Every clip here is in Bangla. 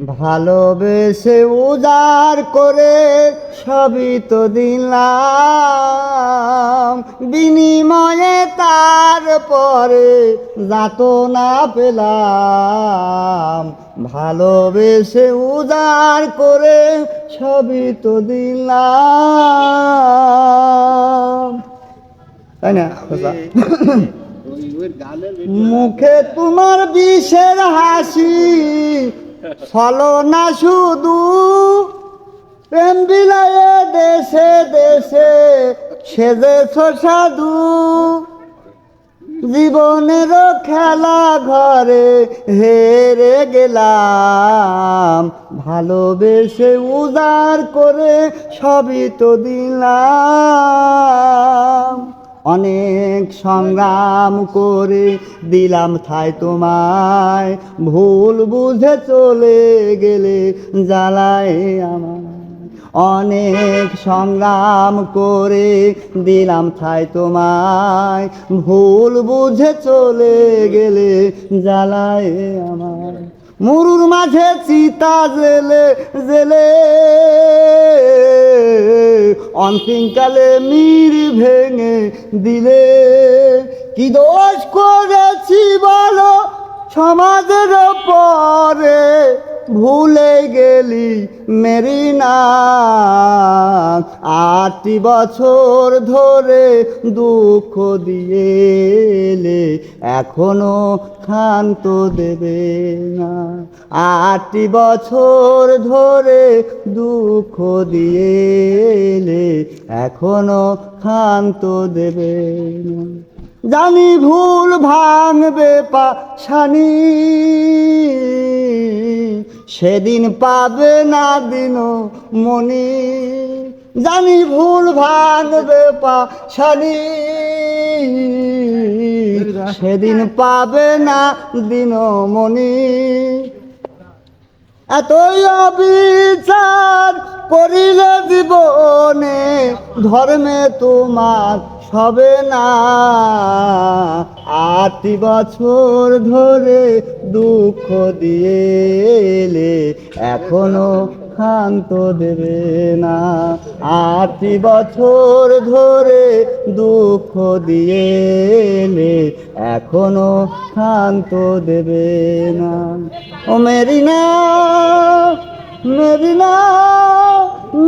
ভালোবেসে উজার করে সবই তো দিলাম। বিনিময়ে তারপরে যাত না পেলাম। ভালোবেসে উজার করে সবই তো দিলাম। তাই না মুখে তোমার বিষের হাসি। চলো না শুধু প্রেম বিলায়ে দেশে দেশে সেজেছ সাধু। জীবনের খেলা ঘরে হেরে গেলাম, ভালোবেসে উজার করে সবই তো দিলাম। অনেক সংগ্রাম করে দিলাম ঠাই তোমায়। ভুল বুঝে চলে গেলে জ্বালায় আমার অনেক সংগ্রাম করে দিলাম ঠাই তোমায়। ভুল বুঝে চলে গেলে জ্বালায় আমার মরুর মাঝে চিতা জেলে জেলে। অন্তিমকালে মির দিলে? কি দোষ করেছি বলো? সমাজের পরে ভুলে গেলি মেরি না আটটি বছর ধরে দুঃখ দিয়ে এলে, এখনও ক্ষান্ত দেবে না। আটটি বছর ধরে দুঃখ দিয়ে এলে, এখনও ক্ষান্ত দেবে না। জানি ভুল ভাঙবে পাশানি সেদিন পাবে না দিন মনি। জানি ভুল ভাঙবে পাশানি। সেদিন পাবে না দিন মনি এতই অবিচার করিলে জীবনে ধর্মে তোমার সবে না। আট বছর ধরে দুঃখ দিয়ে এখনও ক্ষান্ত দেবে না। আট বছর ধরে দুঃখ দিয়ে এখনও ক্ষান্ত দেবে না। ও মেরিনা মেরিনা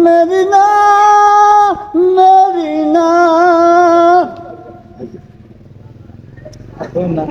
মেরিনা মেরিনা। Дона.